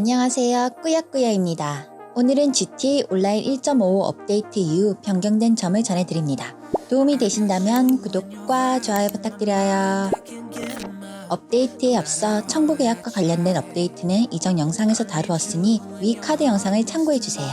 안녕하세요. 꾸야꾸야입니다. 오늘은 GT 온라인 1.5 업데이트 이후 변경된 점을 전해드립니다. 도움이 되신다면 구독과 좋아요 부탁드려요. 업데이트에 앞서 청구 계약과 관련된 업데이트는 이전 영상에서 다루었으니 위 카드 영상을 참고해주세요.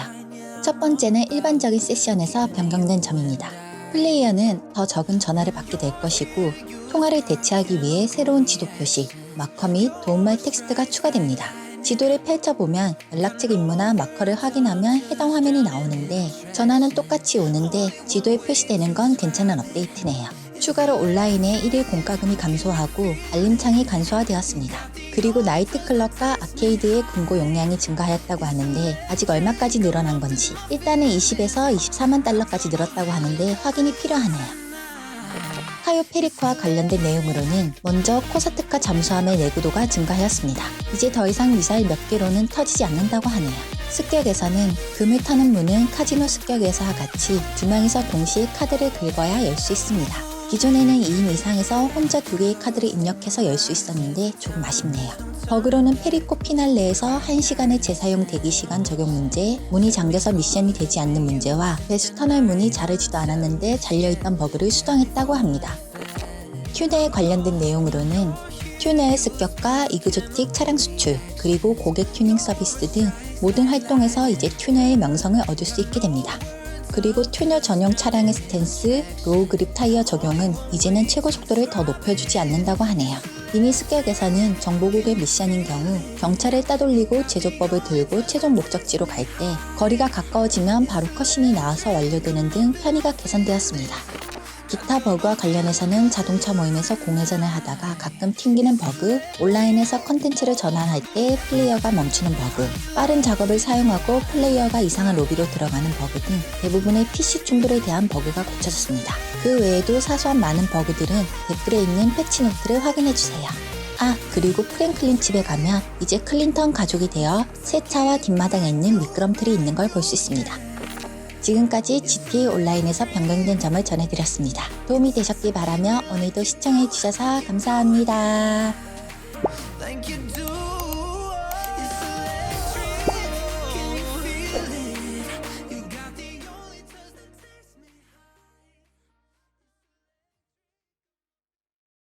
첫 번째는 일반적인 세션에서 변경된 점입니다. 플레이어는 더 적은 전화를 받게 될 것이고 통화를 대체하기 위해 새로운 지도 표시, 마커 및 도움말 텍스트가 추가됩니다. 지도를 펼쳐보면 연락책 임무나 마커를 확인하면 해당 화면이 나오는데 전화는 똑같이 오는데 지도에 표시되는 건 괜찮은 업데이트네요. 추가로 온라인에 1일 공과금이 감소하고 알림창이 간소화되었습니다. 그리고 나이트클럽과 아케이드의 금고 용량이 증가하였다고 하는데 아직 얼마까지 늘어난 건지 일단은 20에서 24만 달러까지 늘었다고 하는데 확인이 필요하네요. 카요 페리코와 관련된 내용으로는 먼저 코사트카 잠수함의 내구도가 증가하였습니다. 이제 더 이상 미사일 몇 개로는 터지지 않는다고 하네요. 습격에서는 금을 터는 문은 카지노 습격에서와 같이 두 명이서 동시에 카드를 긁어야 열 수 있습니다. 기존에는 2인 이상에서 혼자 두 개의 카드를 입력해서 열 수 있었는데 조금 아쉽네요. 버그로는 페리코 피날레에서 1시간의 재사용 대기 시간 적용 문제, 문이 잠겨서 미션이 되지 않는 문제와 배수 터널 문이 자르지도 않았는데 잘려있던 버그를 수정했다고 합니다. 튜너에 관련된 내용으로는 튜너의 습격과 이그조틱 차량 수출, 그리고 고객 튜닝 서비스 등 모든 활동에서 이제 튜너의 명성을 얻을 수 있게 됩니다. 그리고 튜너 전용 차량의 스탠스, 로우 그립 타이어 적용은 이제는 최고 속도를 더 높여주지 않는다고 하네요. 이미 습격에서는 정보국의 미션인 경우 경찰을 따돌리고 제조법을 들고 최종 목적지로 갈 때 거리가 가까워지면 바로 컷신이 나와서 완료되는 등 편의가 개선되었습니다. 기타 버그와 관련해서는 자동차 모임에서 공회전을 하다가 가끔 튕기는 버그, 온라인에서 컨텐츠를 전환할 때 플레이어가 멈추는 버그, 빠른 작업을 사용하고 플레이어가 이상한 로비로 들어가는 버그 등 대부분의 PC 충돌에 대한 버그가 고쳐졌습니다. 그 외에도 사소한 많은 버그들은 댓글에 있는 패치 노트를 확인해주세요. 아, 그리고 프랭클린 집에 가면 이제 클린턴 가족이 되어 세차와 뒷마당에 있는 미끄럼틀이 있는 걸 볼 수 있습니다. 지금까지 GTA 온라인에서 변경된 점을 전해드렸습니다. 도움이 되셨길 바라며 오늘도 시청해주셔서 감사합니다.